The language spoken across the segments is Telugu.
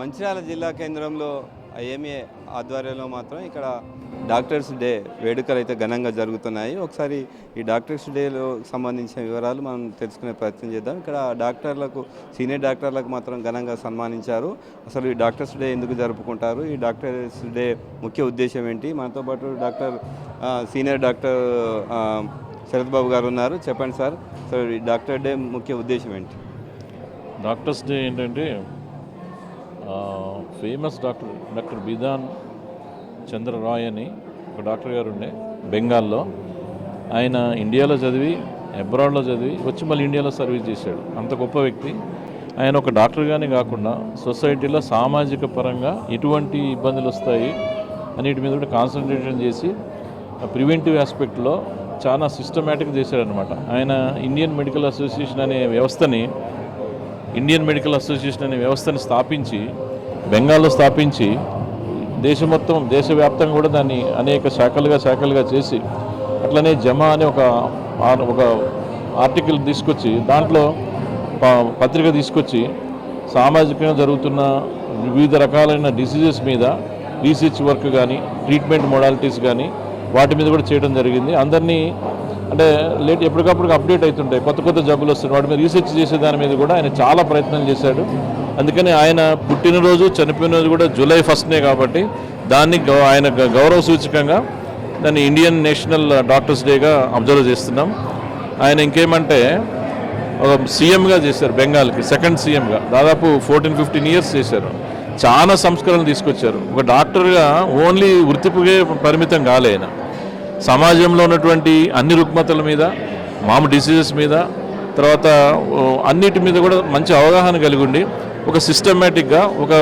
మంచిర్యాల జిల్లా కేంద్రంలో ఐఎంఏ ఆధ్వర్యంలో మాత్రం ఇక్కడ డాక్టర్స్ డే వేడుకలు అయితే ఘనంగా జరుగుతున్నాయి. ఒకసారి ఈ డాక్టర్స్ డేలో సంబంధించిన వివరాలు మనం తెలుసుకునే ప్రయత్నం చేద్దాం. ఇక్కడ డాక్టర్లకు సీనియర్ డాక్టర్లకు మాత్రం ఘనంగా సన్మానించారు. అసలు ఈ డాక్టర్స్ డే ఎందుకు జరుపుకుంటారు? ఈ డాక్టర్స్ డే ముఖ్య ఉద్దేశం ఏంటి? మనతో పాటు doctor senior doctor Sharath Babu garu ఉన్నారు. చెప్పండి సార్. సో ఈ డాక్టర్ డే ముఖ్య ఉద్దేశం ఏంటి? డాక్టర్స్ డే ఏంటంటే famous doctor doctor Bidhan Chandra Roy అని ఒక డాక్టర్ గారు ఉండే బెంగాల్లో. ఆయన ఇండియాలో చదివి అబ్రాడ్లో చదివి వచ్చి మళ్ళీ ఇండియాలో సర్వీస్ చేశాడు. అంత గొప్ప వ్యక్తి. ఆయన ఒక డాక్టర్గానే కాకుండా సొసైటీలో సామాజిక పరంగా ఎటువంటి ఇబ్బందులు వస్తాయి అన్నిటి మీద కూడా కాన్సన్ట్రేషన్ చేసి ప్రివెంటివ్ ఆస్పెక్ట్లో చాలా సిస్టమేటిక్ చేశాడనమాట ఆయన ఇండియన్ మెడికల్ అసోసియేషన్ అనే వ్యవస్థని ఇండియన్ మెడికల్ అసోసియేషన్ అనే వ్యవస్థను స్థాపించి బెంగాల్లో స్థాపించి దేశం మొత్తం దేశవ్యాప్తంగా కూడా దాన్ని అనేక శాఖలుగా శాఖలుగా చేసి అట్లనే జమా అనే ఒక ఒక ఆర్టికల్ తీసుకొచ్చి దాంట్లో ప- పత్రిక తీసుకొచ్చి సామాజికంగా జరుగుతున్న వివిధ రకాలైన డిసీజెస్ మీద రీసెర్చ్ వర్క్ కానీ ట్రీట్మెంట్ మోడాలిటీస్ కానీ వాటి మీద కూడా చేయడం జరిగింది. అందరినీ అంటే లేట్ ఎప్పటికప్పుడు అప్డేట్ అవుతుంటాయి కొత్త కొత్త జబ్బులు వస్తున్నాయి. వాటి మీద రీసెర్చ్ చేసే దాని మీద కూడా ఆయన చాలా ప్రయత్నం చేశాడు. అందుకని ఆయన పుట్టినరోజు చనిపోయిన రోజు కూడా జూలై ఫస్ట్నే కాబట్టి దాన్ని గౌ- ఆయన గ- గౌరవ సూచకంగా దాన్ని ఇండియన్ నేషనల్ డాక్టర్స్ డేగా అబ్జర్వ్ చేస్తున్నాం. ఆయన ఇంకేమంటే ఒక సీఎంగా చేశారు బెంగాల్కి సెకండ్ సీఎంగా. దాదాపు ఫోర్టీన్ ఫిఫ్టీన్ ఇయర్స్ చేశారు. చాలా సంస్కరణలు తీసుకొచ్చారు. ఒక డాక్టర్గా ఓన్లీ వృత్తిపుగే పరిమితం కాలే ఆయన. సమాజంలో ఉన్నటువంటి అన్ని రుగ్మతల మీద మాము డిసీజెస్ మీద తర్వాత అన్నిటి మీద కూడా మంచి అవగాహన కలిగి ఉండి ఒక సిస్టమేటిక్గా ఒక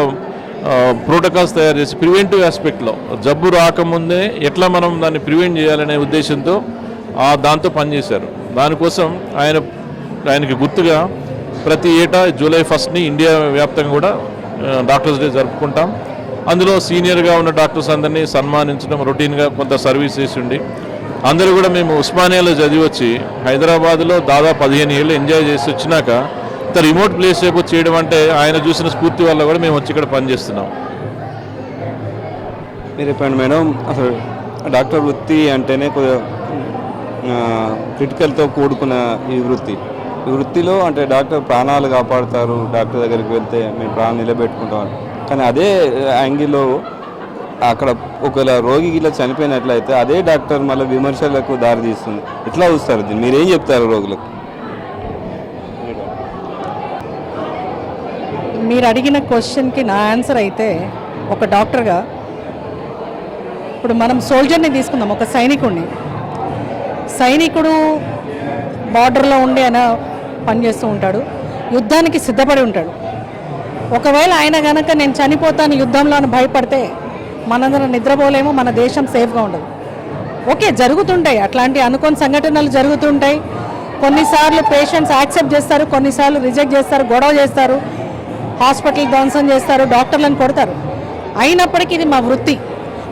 ప్రోటోకాల్స్ తయారు చేసి ప్రివెంటివ్ ఆస్పెక్ట్లో జబ్బు రాకముందే ఎట్లా మనం దాన్ని ప్రివెంట్ చేయాలనే ఉద్దేశంతో దాంతో పనిచేశారు. దానికోసం ఆయన ఆయనకి గుర్తుగా ప్రతి ఏటా జూలై ఫస్ట్ని ఇండియా వ్యాప్తంగా కూడా డాక్టర్స్ డే జరుపుకుంటాం. అందులో సీనియర్గా ఉన్న డాక్టర్స్ అందరినీ సన్మానించడం రొటీన్గా కొంత సర్వీస్ చేసి ఉండి అందరూ కూడా మేము ఉస్మానియాలో చదివి వచ్చి హైదరాబాద్లో దాదాపు పదిహేను ఏళ్ళు ఎంజాయ్ చేసి వచ్చినాక ఇంత రిమోట్ ప్లేస్ వైపు చేయడం అంటే ఆయన చూసిన స్ఫూర్తి వల్ల కూడా మేము వచ్చి ఇక్కడ పనిచేస్తున్నాం. మీరు చెప్పండి మేడం అసలు డాక్టర్ వృత్తి అంటేనే కొద్దిగా క్రిటికల్తో కూడుకున్న ఈ వృత్తి. ఈ వృత్తిలో అంటే డాక్టర్ ప్రాణాలు కాపాడుతారు డాక్టర్ దగ్గరికి వెళ్తే మేము ప్రాణం నిలబెట్టుకుంటాం. కానీ అదే యాంగిల్లో అక్కడ ఒకవేళ రోగి ఇలా చనిపోయినట్లయితే అదే డాక్టర్ మళ్ళీ విమర్శలకు దారి తీస్తుంది. ఎట్లా చూస్తారు దీన్ని. మీరేం చెప్తారు రోగులకు? మీరు అడిగిన క్వశ్చన్కి నా ఆన్సర్ అయితే ఒక డాక్టర్గా ఇప్పుడు మనం సోల్జర్ని తీసుకుందాం ఒక సైనికుడిని సైనికుడు బార్డర్లో ఉండి అయినా పనిచేస్తూ ఉంటాడు యుద్ధానికి సిద్ధపడి ఉంటాడు. ఒకవేళ ఆయన కనుక నేను చనిపోతాను యుద్ధంలో అని భయపడితే మనందరం నిద్రపోలేము మన దేశం సేఫ్గా ఉండదు. ఓకే జరుగుతుంటాయి. అట్లాంటి అనుకోని సంఘటనలు జరుగుతుంటాయి. కొన్నిసార్లు పేషెంట్స్ యాక్సెప్ట్ చేస్తారు కొన్నిసార్లు రిజెక్ట్ చేస్తారు గొడవ చేస్తారు హాస్పిటల్ ధ్వంసం చేస్తారు డాక్టర్లను కొడతారు. అయినప్పటికీ ఇది మా వృత్తి.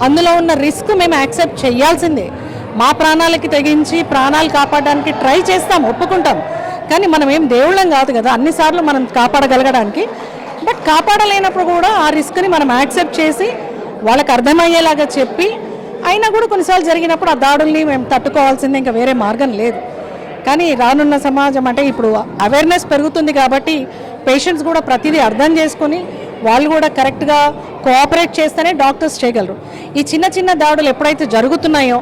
అందులో ఉన్న రిస్క్ మేము యాక్సెప్ట్ చేయాల్సిందే. మా ప్రాణాలకి తెగించి ప్రాణాలు కాపాడడానికి ట్రై చేస్తాం ఒప్పుకుంటాం. కానీ మనం ఏం దేవుళ్ళం కాదు కదా. అన్నిసార్లు మనం కాపాడగలగడానికి బట్ కాపాడలేనప్పుడు కూడా ఆ రిస్క్ని మనం యాక్సెప్ట్ చేసి వాళ్ళకి అర్థమయ్యేలాగా చెప్పి అయినా కూడా కొన్నిసార్లు జరిగినప్పుడు ఆ దాడుల్ని మేము తట్టుకోవాల్సిందే ఇంకా వేరే మార్గం లేదు. కానీ రానున్న సమాజం అంటే ఇప్పుడు అవేర్నెస్ పెరుగుతుంది కాబట్టి పేషెంట్స్ కూడా ప్రతిదీ అర్థం చేసుకొని వాళ్ళు కూడా కరెక్ట్గా కోఆపరేట్ చేస్తేనే డాక్టర్స్ చేయగలరు. ఈ చిన్న చిన్న దాడులు ఎప్పుడైతే జరుగుతున్నాయో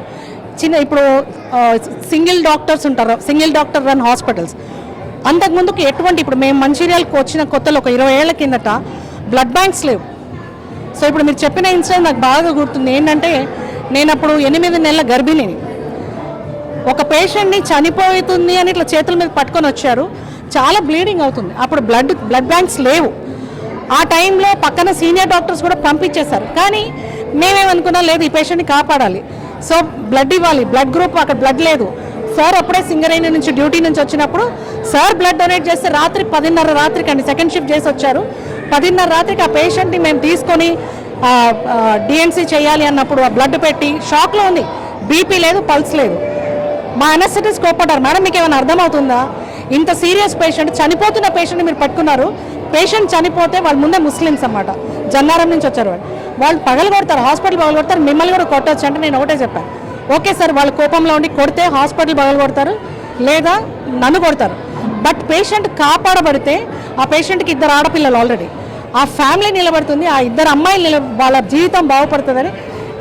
చిన్న ఇప్పుడు సింగిల్ డాక్టర్స్ ఉంటారు సింగిల్ డాక్టర్ రన్ హాస్పిటల్స్ అంతకుముందుకు ఎటువంటి ఇప్పుడు మేము మంచిర్యాలకు వచ్చిన కొత్తలో ఒక ఇరవై ఏళ్ళ కిందట బ్లడ్ బ్యాంక్స్ లేవు. సో ఇప్పుడు మీరు చెప్పిన ఇన్సిడెంట్ నాకు బాగా గుర్తుంది. ఏంటంటే నేను అప్పుడు ఎనిమిది నెలల గర్భిణిని. ఒక పేషెంట్ని చనిపోతుంది అని ఇట్లా చేతుల మీద పట్టుకొని వచ్చారు. చాలా బ్లీడింగ్ అవుతుంది. అప్పుడు బ్లడ్ బ్లడ్ బ్యాంక్స్ లేవు. ఆ టైంలో పక్కన సీనియర్ డాక్టర్స్ కూడా పంపించేశారు. కానీ మేమేమనుకున్నాం లేదు ఈ పేషెంట్ని కాపాడాలి. సో బ్లడ్ ఇవ్వాలి బ్లడ్ గ్రూప్ అక్కడ బ్లడ్ లేదు. సార్ అప్పుడే సింగరేణి నుంచి డ్యూటీ నుంచి వచ్చినప్పుడు సార్ బ్లడ్ డొనేట్ చేస్తే రాత్రి పదిన్నర రాత్రికి అండి సెకండ్ షిఫ్ట్ చేసి వచ్చారు. పదిన్నర రాత్రికి ఆ పేషెంట్ని మేము తీసుకొని డిఎన్సీ చేయాలి అన్నప్పుడు ఆ బ్లడ్ పెట్టి షాక్లో ఉంది. బీపీ లేదు పల్స్ లేదు. మా అనస్థెటిస్ట్ కోపడ్డారు మేడం మీకు ఏమైనా అర్థమవుతుందా? ఇంత సీరియస్ పేషెంట్ చనిపోతున్న పేషెంట్ మీరు పట్టుకున్నారు. పేషెంట్ చనిపోతే వాళ్ళు ముందే ముస్లిమ్స్ అన్నమాట. జన్నారం నుంచి వచ్చారు వాళ్ళు. వాళ్ళు పగలు కొడతారు హాస్పిటల్ పగలు కొడతారు మిమ్మల్ని కూడా కొట్టచ్చు అంటే నేను ఒకటే చెప్పాను. ఓకే సార్ వాళ్ళు కోపంలో ఉండి కొడితే హాస్పిటల్ బదులు కొడతారు లేదా నన్ను కొడతారు. బట్ పేషెంట్ కాపాడబడితే ఆ పేషెంట్కి ఇద్దరు ఆడపిల్లలు ఆల్రెడీ. ఆ ఫ్యామిలీ నిలబడుతుంది ఆ ఇద్దరు అమ్మాయిలు నిల వాళ్ళ జీవితం బాగుపడుతుందని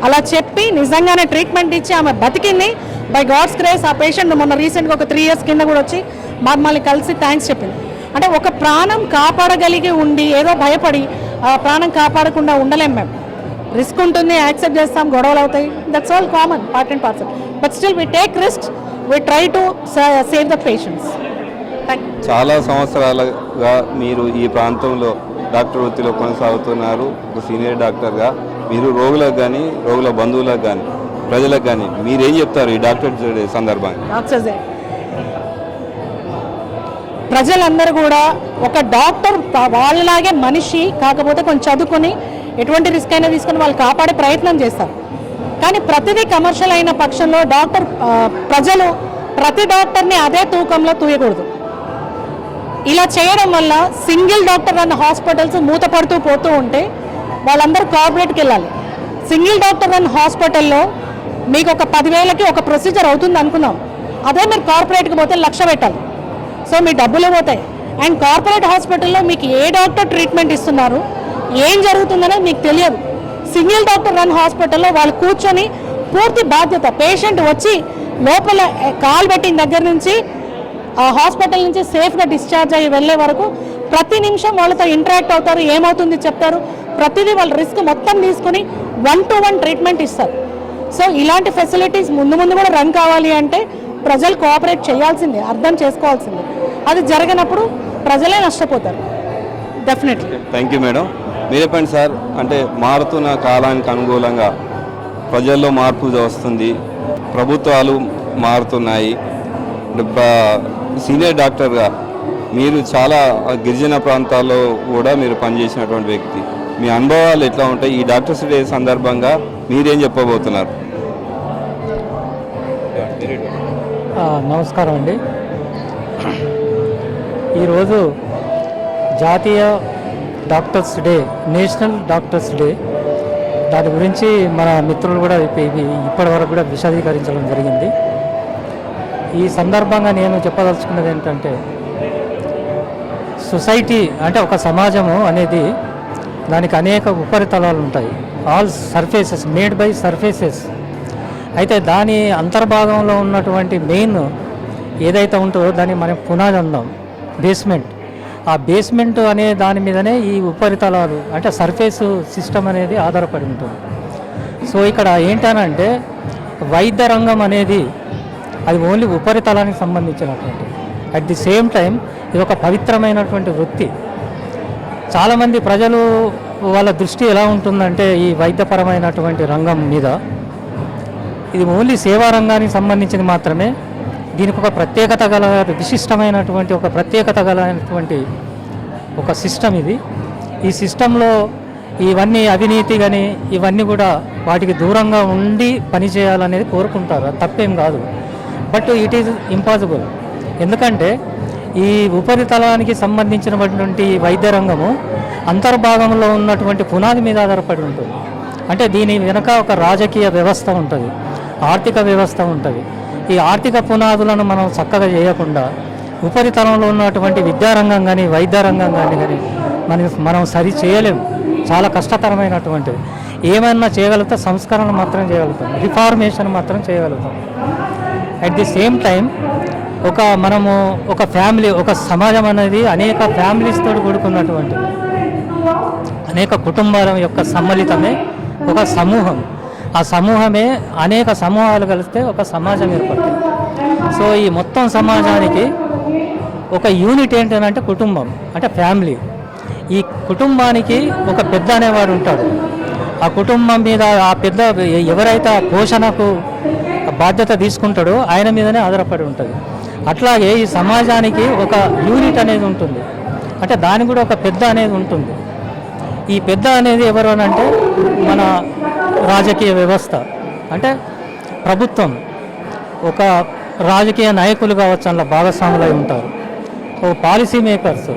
అలా చెప్పి నిజంగానే ట్రీట్మెంట్ ఇచ్చి ఆమె బతికింది. బై గాడ్స్ గ్రేస్ ఆ పేషెంట్ మొన్న రీసెంట్గా ఒక త్రీ ఇయర్స్ కింద కూడా వచ్చి మమ్మల్ని కలిసి థ్యాంక్స్ చెప్పింది. అంటే ఒక ప్రాణం కాపాడగలిగి ఉండి ఏదో భయపడి ఆ ప్రాణం కాపాడకుండా ఉండలేం మేము. రిస్క్ ఉంటుంది యాక్సెప్ట్ చేస్తాం గొడవలు అవుతాయి. That's all common part and parcel but still we take risk we try to save the patients చాలా సంవత్సరాలుగా మీరు ఈ ప్రాంతంలో డాక్టర్ వృత్తిలో కొనసాగుతున్నారు. ఒక సీనియర్ డాక్టర్గా. మీరు రోగులకు కానీ రోగుల బంధువులకు కానీ ప్రజలకు కానీ మీరేం చెప్తారు ఈ డాక్టర్ డే సందర్భంగా డాక్టర్స్ డే ప్రజలందరూ కూడా ఒక డాక్టర్ వాళ్ళలాగే మనిషి కాకపోతే కొంచెం చదువుకొని ఎటువంటి రిస్క్ అయినా తీసుకొని వాళ్ళు కాపాడే ప్రయత్నం చేస్తారు. కానీ ప్రతిదీ కమర్షియల్ అయిన పక్షంలో డాక్టర్ ప్రజలు ప్రతి డాక్టర్ని అదే తూకంలో తూయకూడదు. ఇలా చేయడం వల్ల సింగిల్ డాక్టర్ అన్న హాస్పిటల్స్ మూతపడుతూ పోతూ ఉంటే వాళ్ళందరూ కార్పొరేట్కి వెళ్ళాలి సింగిల్ డాక్టర్ అన్న హాస్పిటల్లో మీకు ఒక పదివేలకి ఒక ప్రొసీజర్ అవుతుంది అనుకుందాం అదే మీరు కార్పొరేట్కి పోతే లక్ష పెట్టాలి. సో మీ డబ్బులు పోతాయి. అండ్ కార్పొరేట్ హాస్పిటల్లో మీకు ఏ డాక్టర్ ట్రీట్మెంట్ ఇస్తున్నారు? ఏం జరుగుతుందనేది మీకు తెలియదు. సింగిల్ డాక్టర్ రన్ హాస్పిటల్లో వాళ్ళు కూర్చొని పూర్తి బాధ్యత పేషెంట్ వచ్చి లోపల కాలు పెట్టిన దగ్గర నుంచి ఆ హాస్పిటల్ నుంచి సేఫ్గా డిశ్చార్జ్ అయ్యి వెళ్ళే వరకు ప్రతి నిమిషం వాళ్ళతో ఇంటరాక్ట్ అవుతారు ఏమవుతుంది చెప్తారు. ప్రతిదీ వాళ్ళ రిస్క్ మొత్తం తీసుకుని వన్ టు వన్ ట్రీట్మెంట్ ఇస్తారు. సో ఇలాంటి ఫెసిలిటీస్ ముందు ముందు కూడా రన్ కావాలి అంటే ప్రజలు కోఆపరేట్ చేయాల్సిందే అర్థం చేసుకోవాల్సిందే. అది జరగనప్పుడు ప్రజలే నష్టపోతారు. డెఫినెట్లీ థ్యాంక్ యూ మేడం మీరు సార్. అంటే మారుతున్న కాలానికి అనుకూలంగా ప్రజల్లో మార్పు వస్తుంది. ప్రభుత్వాలు మారుతున్నాయి. సీనియర్ డాక్టర్గా మీరు చాలా గిరిజన ప్రాంతాల్లో కూడా మీరు పనిచేసినటువంటి వ్యక్తి. మీ అనుభవాలు ఎట్లా ఉంటాయి? ఈ డాక్టర్స్ డే సందర్భంగా మీరేం చెప్పబోతున్నారు? నమస్కారం అండి. ఈరోజు జాతీయ doctors day national doctors day. దాని గురించి మన మిత్రులు కూడా ఇప్పటి వరకు కూడా విశదీకరించడం జరిగింది. ఈ సందర్భంగా నేను చెప్పదలుచుకున్నది ఏంటంటే సొసైటీ అంటే ఒక సమాజము అనేది దానికి అనేక ఉపరితలాలు ఉంటాయి. All surfaces made by surfaces. అయితే దాని అంతర్భాగంలో ఉన్నటువంటి మెయిన్ ఏదైతే ఉంటుందో దాన్ని మనం పునాది అందాం. బేస్మెంట్. ఆ బేస్మెంట్ అనే దాని మీదనే ఈ ఉపరితలాలు అంటే సర్ఫేస్ సిస్టమ్ అనేది ఆధారపడి ఉంటుంది. సో ఇక్కడ ఏంటనంటే వైద్య రంగం అనేది అది ఓన్లీ ఉపరితలానికి సంబంధించినటువంటి. అట్ ది సేమ్ టైం ఇది ఒక పవిత్రమైనటువంటి వృత్తి. చాలామంది ప్రజలు వాళ్ళ దృష్టి ఎలా ఉంటుందంటే ఈ వైద్యపరమైనటువంటి రంగం మీద. ఇది ఓన్లీ సేవా రంగానికి సంబంధించింది మాత్రమే. దీనికి ఒక ప్రత్యేకత గల విశిష్టమైనటువంటి ఒక ప్రత్యేకత గలైనటువంటి ఒక సిస్టమ్ ఇది. ఈ సిస్టంలో ఇవన్నీ అవినీతి కానీ ఇవన్నీ కూడా వాటికి దూరంగా ఉండి పనిచేయాలనేది కోరుకుంటారు. తప్పేం కాదు. But it is impossible. ఎందుకంటే ఈ ఉపరితలానికి సంబంధించినటువంటి వైద్య రంగము అంతర్భాగంలో ఉన్నటువంటి పునాది మీద ఆధారపడి ఉంటుంది. అంటే దీని వెనుక ఒక రాజకీయ వ్యవస్థ ఉంటుంది. ఆర్థిక వ్యవస్థ ఉంటుంది. ఈ ఆర్థిక పునాదులను మనం చక్కగా చేయకుండా ఉపరితలంలో ఉన్నటువంటి విద్యారంగం కానీ వైద్య రంగం కానీ కానీ మనం మనం సరి చేయలేం చాలా కష్టతరమైనటువంటిది. ఏమైనా చేయగలుగుతా సంస్కరణ మాత్రం చేయగలుగుతాం. రిఫార్మేషన్ మాత్రం చేయగలుగుతాం. అట్ ది సేమ్ టైం ఒక మనము ఒక ఫ్యామిలీ ఒక సమాజం అనేది అనేక ఫ్యామిలీస్తో కూడుకున్నటువంటిది. అనేక కుటుంబాల యొక్క సమ్మలితమే ఒక సమూహం. ఆ సమూహమే అనేక సమూహాలు కలిస్తే ఒక సమాజం ఏర్పడుతుంది. సో ఈ మొత్తం సమాజానికి ఒక యూనిట్ ఏంటంటే కుటుంబం అంటే ఫ్యామిలీ. ఈ కుటుంబానికి ఒక పెద్ద అనేవాడు ఉంటాడు. ఆ కుటుంబం మీద ఆ పెద్ద ఎవరైతే ఆ పోషణకు బాధ్యత తీసుకుంటాడో ఆయన మీదనే ఆధారపడి ఉంటుంది. అట్లాగే ఈ సమాజానికి ఒక యూనిట్ అనేది ఉంటుంది. అంటే దానికి కూడా ఒక పెద్ద అనేది ఉంటుంది. ఈ పెద్ద అనేది ఎవరు అని అంటే మన రాజకీయ వ్యవస్థ. అంటే ప్రభుత్వం ఒక రాజకీయ నాయకులు కావచ్చు అందులో భాగస్వాములై ఉంటారు. ఓ పాలసీ మేకర్స్.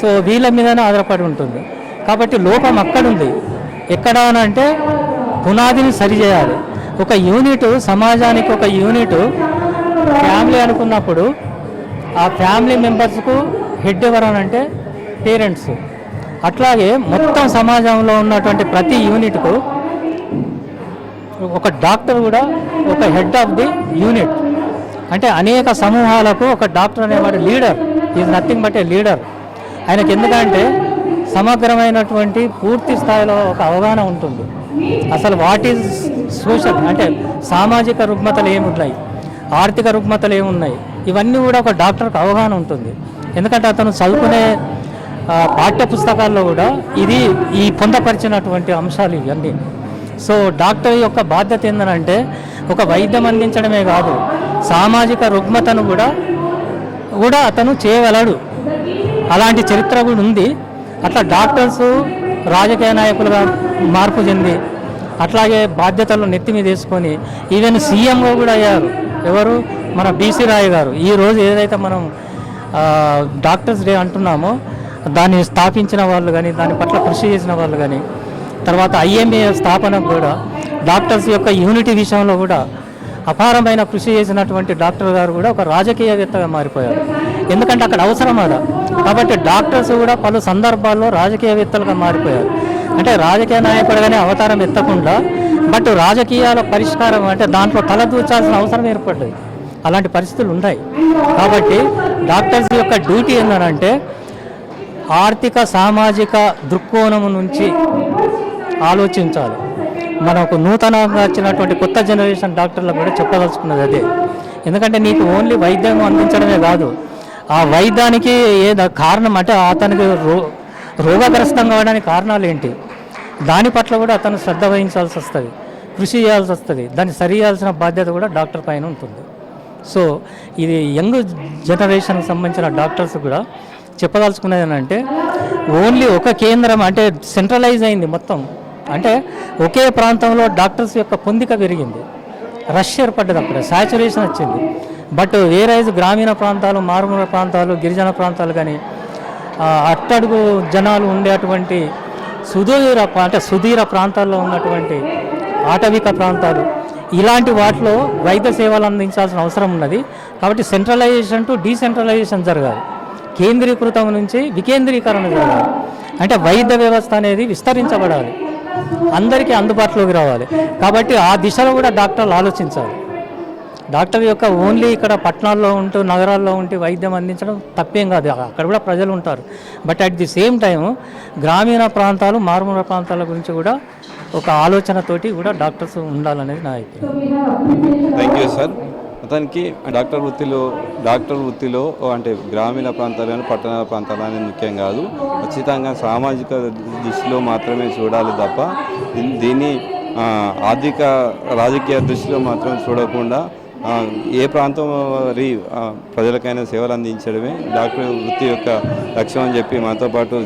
సో వీళ్ళ మీదనే ఆధారపడి ఉంటుంది. కాబట్టి లోపం అక్కడుంది. ఎక్కడ అని అంటే పునాదిని సరిచేయాలి ఒక యూనిట్ సమాజానికి ఒక యూనిట్ ఫ్యామిలీ అనుకున్నప్పుడు ఆ ఫ్యామిలీ మెంబర్స్కు హెడ్ ఎవరనంటే పేరెంట్స్. అట్లాగే మొత్తం సమాజంలో ఉన్నటువంటి ప్రతి యూనిట్కు ఒక డాక్టర్ కూడా ఒక హెడ్ ఆఫ్ ది యూనిట్. అంటే అనేక సమూహాలకు ఒక డాక్టర్ అనేవాడు leader. Is nothing but a leader. ఆయనకి ఎందుకంటే సమగ్రమైనటువంటి పూర్తి స్థాయిలో ఒక అవగాహన ఉంటుంది. అసలు వాట్ ఈజ్ సోషల్? అంటే సామాజిక రుగ్మతలు ఏమున్నాయి? ఆర్థిక రుగ్మతలు ఏమున్నాయి? ఇవన్నీ కూడా ఒక డాక్టర్కి అవగాహన ఉంటుంది. ఎందుకంటే అతను చదువుకునే పాఠ్య పుస్తకాల్లో కూడా ఇది ఈ పొందపరిచినటువంటి అంశాలు ఇవన్నీ. సో డాక్టర్ యొక్క బాధ్యత ఏంటంటే ఒక వైద్యం అందించడమే కాదు సామాజిక రుగ్మతను కూడా కూడా అతను చేయగలడు. అలాంటి చరిత్ర కూడా ఉంది. అట్లా డాక్టర్స్ రాజకీయ నాయకులుగా మార్పు చెంది అట్లాగే బాధ్యతలు నెత్తి మీద వేసుకొని ఈవెన్ సీఎంగా కూడా అయ్యారు. ఎవరు? మన బీసీ రాయ్ గారు. ఈ రోజు ఏదైతే మనం డాక్టర్స్ డే అంటున్నామో దాన్ని స్థాపించిన వాళ్ళు కానీ దాని పట్ల కృషి చేసిన వాళ్ళు కానీ తర్వాత ఐఎంఏ స్థాపనకు కూడా డాక్టర్స్ యొక్క యూనిటీ విషయంలో కూడా అపారమైన కృషి చేసినటువంటి డాక్టర్ గారు కూడా ఒక రాజకీయవేత్తగా మారిపోయారు. ఎందుకంటే అక్కడ అవసరం అదా కాబట్టి డాక్టర్స్ కూడా పలు సందర్భాల్లో రాజకీయవేత్తలుగా మారిపోయారు. అంటే రాజకీయ నాయకుడుగానే అవతారం ఎత్తకుండా బట్ రాజకీయాల పరిష్కారం అంటే దాంట్లో తలదూర్చాల్సిన అవసరం ఏర్పడ్డది. అలాంటి పరిస్థితులు ఉన్నాయి. కాబట్టి డాక్టర్స్ యొక్క డ్యూటీ ఏంటంటే ఆర్థిక సామాజిక దృక్కోణం నుంచి ఆలోచించాలి. మనకు నూతనంగా వచ్చినటువంటి కొత్త జనరేషన్ డాక్టర్లకు కూడా చెప్పదలుచుకున్నది అదే. ఎందుకంటే నీకు ఓన్లీ వైద్యం అందించడమే కాదు ఆ వైద్యానికి ఏదో కారణం అంటే అతనికి రో రోగగ్రస్తం కావడానికి కారణాలు ఏంటి? దాని పట్ల కూడా అతను శ్రద్ధ వహించాల్సి వస్తుంది కృషి చేయాల్సి వస్తుంది దాన్ని సరి చేయాల్సిన బాధ్యత కూడా డాక్టర్ పైన ఉంటుంది. సో ఇది యంగ్ జనరేషన్కి సంబంధించిన డాక్టర్స్ కూడా చెప్పదలుచుకున్నది ఏంటంటే ఓన్లీ ఒక కేంద్రం అంటే సెంట్రలైజ్ అయింది మొత్తం. అంటే ఒకే ప్రాంతంలో డాక్టర్స్ యొక్క పొందిక పెరిగింది. రష్ ఏర్పడ్డది అక్కడ సాచురేషన్ వచ్చింది. బట్ వేరైజ్ గ్రామీణ ప్రాంతాలు మారుమూల ప్రాంతాలు గిరిజన ప్రాంతాలు కానీ అట్టడుగు జనాలు ఉండేటువంటి సుదూర అంటే సుదీర ప్రాంతాల్లో ఉన్నటువంటి ఆటవిక ప్రాంతాలు ఇలాంటి వాటిలో వైద్య సేవలు అందించాల్సిన అవసరం ఉన్నది. కాబట్టి సెంట్రలైజేషన్ టు డీసెంట్రలైజేషన్ జరగాలి. కేంద్రీకృతం నుంచి వికేంద్రీకరణ జరగాలి. అంటే వైద్య వ్యవస్థ అనేది విస్తరించబడాలి. అందరికీ అందుబాటులోకి రావాలి. కాబట్టి ఆ దిశలో కూడా డాక్టర్లు ఆలోచించాలి. డాక్టర్ యొక్క ఓన్లీ ఇక్కడ పట్టణాల్లో ఉంటూ నగరాల్లో ఉంటూ వైద్యం అందించడం తప్పేం కాదు. అక్కడ కూడా ప్రజలు ఉంటారు. But at the same time గ్రామీణ ప్రాంతాలు మారుమూల ప్రాంతాల గురించి కూడా ఒక ఆలోచనతోటి కూడా డాక్టర్స్ ఉండాలనేది నా అభిప్రాయం థ్యాంక్ యూ సార్ అతనికి డాక్టర్ వృత్తిలో డాక్టర్ వృత్తిలో అంటే గ్రామీణ ప్రాంతాలను పట్టణ ప్రాంతాలని ముఖ్యం కాదు. ఖచ్చితంగా సామాజిక దృష్టిలో మాత్రమే చూడాలి తప్ప దీన్ని- ఆర్థిక రాజకీయ దృష్టిలో మాత్రం చూడకుండా ఏ ప్రాంతం వారి ప్రజలకైనా సేవలు అందించడమే డాక్టర్ వృత్తి యొక్క లక్ష్యం అని చెప్పి మాతో పాటు